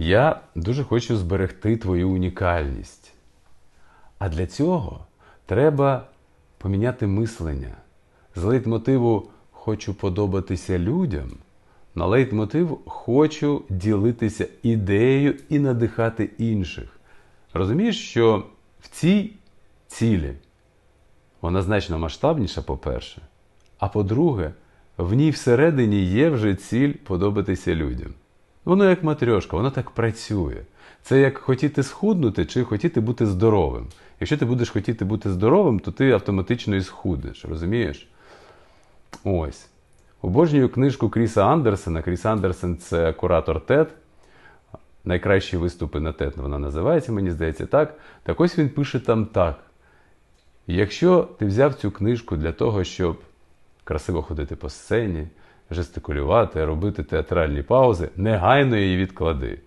Я дуже хочу зберегти твою унікальність. А для цього треба поміняти мислення. З лейтмотиву хочу подобатися людям. На лейтмотив хочу ділитися ідеєю і надихати інших. Розумієш, що в цій цілі вона значно масштабніша, по-перше. А по-друге, в ній всередині є вже ціль подобатися людям. Воно як матрьошка, воно так працює. Це як хотіти схуднути чи хотіти бути здоровим. Якщо ти будеш хотіти бути здоровим, то ти автоматично і схуднеш, розумієш? Ось. Обожнюю книжку Кріса Андерсена. Кріс Андерсен це куратор TED. Найкращі виступи на TED вона називається, мені здається, так. Так ось він пише там так. Якщо ти взяв цю книжку для того, щоб красиво ходити по сцені, жестикулювати, робити театральні паузи, негайно її відклади.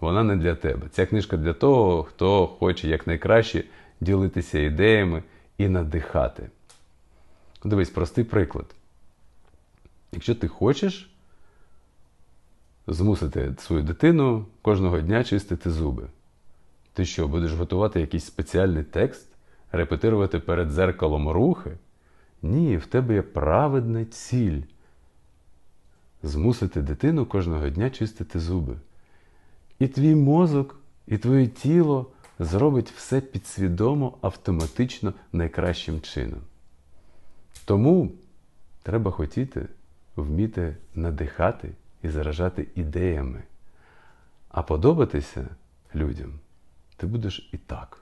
Вона не для тебе. Ця книжка для того, хто хоче якнайкраще ділитися ідеями і надихати. Дивись, простий приклад. Якщо ти хочеш змусити свою дитину кожного дня чистити зуби, ти що, будеш готувати якийсь спеціальний текст, репетирувати перед дзеркалом рухи? Ні, в тебе є праведна ціль змусити дитину кожного дня чистити зуби. І твій мозок, і твоє тіло зробить все підсвідомо, автоматично найкращим чином. Тому треба хотіти вміти надихати і заражати ідеями. А подобатися людям ти будеш і так.